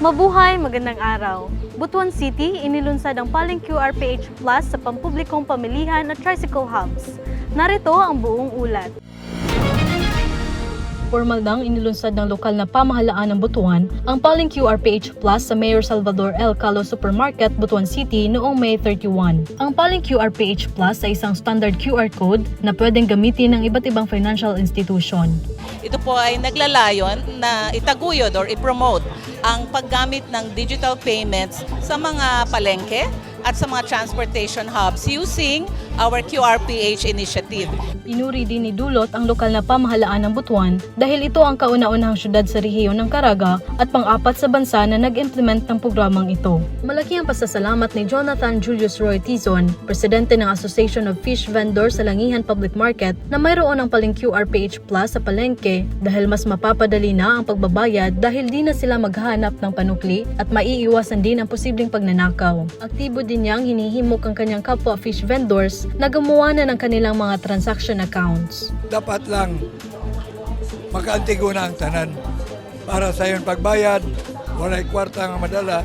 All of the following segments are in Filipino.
Mabuhay, magandang araw. Butuan City, inilunsad ang paling QRPH Plus sa pampublikong pamilihan at tricycle hubs. Narito ang buong ulat. Formal dang inilunsad ng lokal na pamahalaan ng Butuan ang paling QRPH Plus sa Mayor Salvador L. Calo Supermarket, Butuan City noong May 31. Ang paling QRPH Plus ay isang standard QR code na pwedeng gamitin ng iba't ibang financial institution. Ito po ay naglalayon na itaguyod or i-promote ang paggamit ng digital payments sa mga palengke at sa mga transportation hubs using our QRPH initiative. Pinuri din ni Dulot ang lokal na pamahalaan ng Butuan dahil ito ang kauna-unahang syudad sa rehiyon ng Caraga at pang-apat sa bansa na nag-implement ng programang ito. Malaki ang pasasalamat ni Jonathan Julius Roy Tizon, presidente ng Association of Fish Vendors sa Langihan Public Market, na mayroon ang paling QRPH Plus sa palengke dahil mas mapapadali na ang pagbabayad dahil di na sila maghahanap ng panukli at maiiwasan din ang posibleng pagnanakaw. Aktibo din niyang hinihimok ang kanyang kapwa fish vendors na gumawa na ng kanilang mga transaction accounts. dapat lang makaantigo na ang tanan. Para sa iyon pagbayad, walay kwarta nga madala,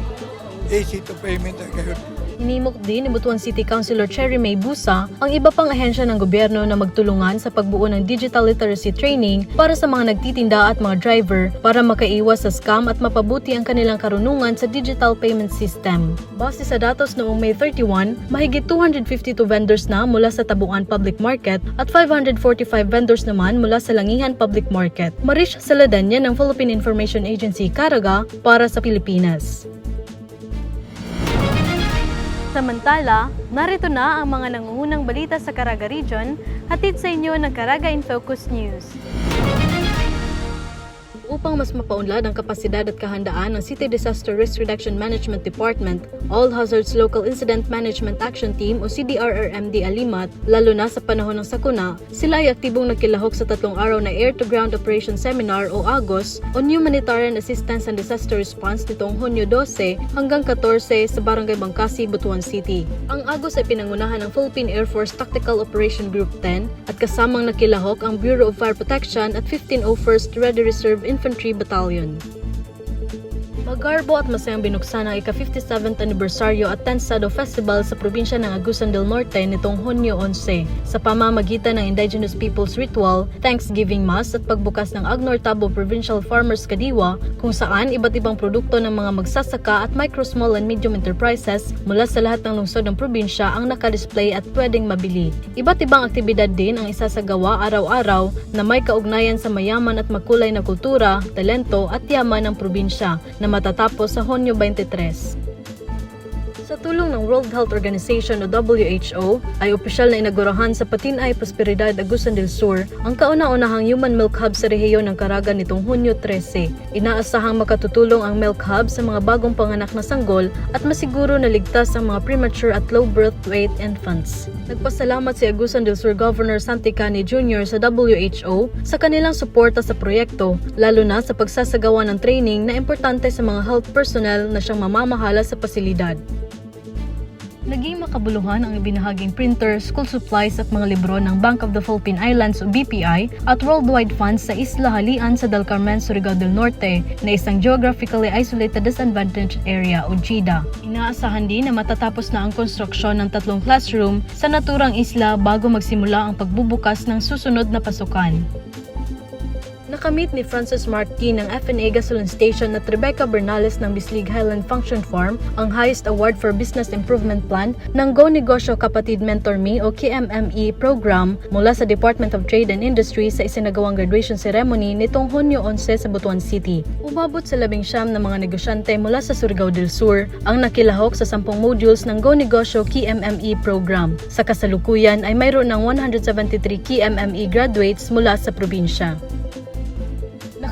easy to payment kayo. Hinimok din ni Butuan City Councilor Cherry May Busa ang iba pang ahensya ng gobyerno na magtulungan sa pagbuo ng digital literacy training para sa mga nagtitinda at mga driver para makaiwas sa scam at mapabuti ang kanilang karunungan sa digital payment system. Base sa datos noong May 31, mahigit 252 vendors na mula sa Tabuan Public Market at 545 vendors naman mula sa Langihan Public Market. Marish Saladanya ng Philippine Information Agency Caraga para sa Pilipinas. Samantala, narito na ang mga nangungunang balita sa Caraga Region, hatid sa inyo ng Caraga in Focus News. Upang mas mapaunlad ang kapasidad at kahandaan ng City Disaster Risk Reduction Management Department, All Hazards Local Incident Management Action Team o CDRRMD Alimat, lalo na sa panahon ng sakuna, sila ay aktibong nagkilahok sa tatlong araw na Air-to-Ground Operation Seminar o AGOS on Humanitarian Assistance and Disaster Response nitong Hunyo 12 hanggang 14 sa Barangay Bangkasi, Butuan City. Ang AGOS ay pinangunahan ng Philippine Air Force Tactical Operation Group 10 at kasamang nakilahok ang Bureau of Fire Protection at 1501st Ready Reserve Infantry Battalion. Magarbo at masayang binuksan ang ika-57th anibersaryo at 10th Sado Festival sa probinsya ng Agusan del Norte nitong Hunyo 11 sa pamamagitan ng Indigenous Peoples Ritual, Thanksgiving Mass at pagbukas ng Agnor Tabo Provincial Farmers Kadiwa kung saan iba't ibang produkto ng mga magsasaka at micro, small and medium enterprises mula sa lahat ng lungsod ng probinsya ang nakadisplay at pwedeng mabili. Iba't ibang aktibidad din ang isasagawa araw-araw na may kaugnayan sa mayaman at makulay na kultura, talento at yaman ng probinsya na matatapos sa Honyo 23. Sa tulong ng World Health Organization o WHO, ay opisyal na inagurahan sa Patinay Prosperidad Agusan del Sur ang kauna-unahang human milk hub sa rehiyon ng Caraga nitong Hunyo 13. Inaasahang makatutulong ang milk hub sa mga bagong panganak na sanggol at masiguro na ligtas ang mga premature at low birth weight infants. Nagpasalamat si Agusan del Sur Governor Santi Cani Jr. sa WHO sa kanilang suporta sa proyekto, lalo na sa pagsasagawa ng training na importante sa mga health personnel na siyang mamamahala sa pasilidad. Naging makabuluhan ang ibinahaging printer, school supplies at mga libro ng Bank of the Philippine Islands o BPI at worldwide funds sa Isla Halian sa Del Carmen, Surigao del Norte na isang geographically isolated disadvantaged area o GIDA. Inaasahan din na matatapos na ang konstruksyon ng tatlong classroom sa naturang isla bago magsimula ang pagbubukas ng susunod na pasukan. Nakamit ni Francis Markey ng FNA Gasoline Station at Rebecca Bernales ng Bislig Highland Function Farm ang highest award for Business Improvement Plan ng Go Negosyo Kapatid Mentor Me o KMME program mula sa Department of Trade and Industry sa isinagawang graduation ceremony nitong Hunyo 11 sa Butuan City. Umabot sa labing siyam na mga negosyante mula sa Surigao del Sur ang nakilahok sa 10 modules ng Go Negosyo KMME program. Sa kasalukuyan ay mayroon ng 173 KMME graduates mula sa probinsya.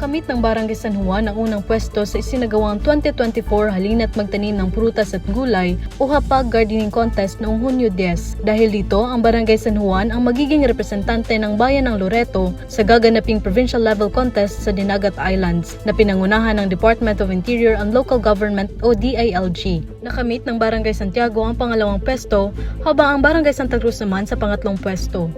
Nakamit ng Barangay San Juan ang unang pwesto sa isinagawang 2024 Halina't Magtanim ng Prutas at Gulay o Hapag Gardening Contest noong Hunyo 10. Dahil dito, ang Barangay San Juan ang magiging representante ng bayan ng Loreto sa gaganaping provincial level contest sa Dinagat Islands na pinangunahan ng Department of Interior and Local Government o DILG. Nakamit ng Barangay Santiago ang pangalawang pwesto habang ang Barangay Santa Cruz naman sa pangatlong pwesto.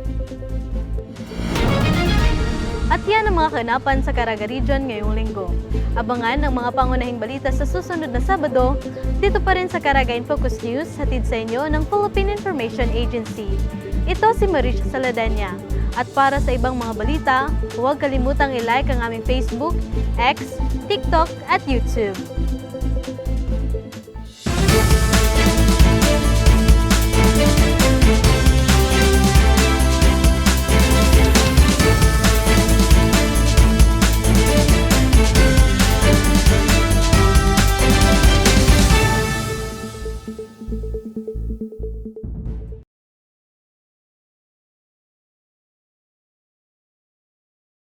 Yan ang mga kanapan sa Caraga Region ngayong linggo. Abangan ang mga pangunahing balita sa susunod na Sabado, dito pa rin sa Caraga in Focus News, hatid sa inyo ng Philippine Information Agency. Ito si Marisha Saladanya. At para sa ibang mga balita, huwag kalimutang i-like ang aming Facebook, X, TikTok at YouTube.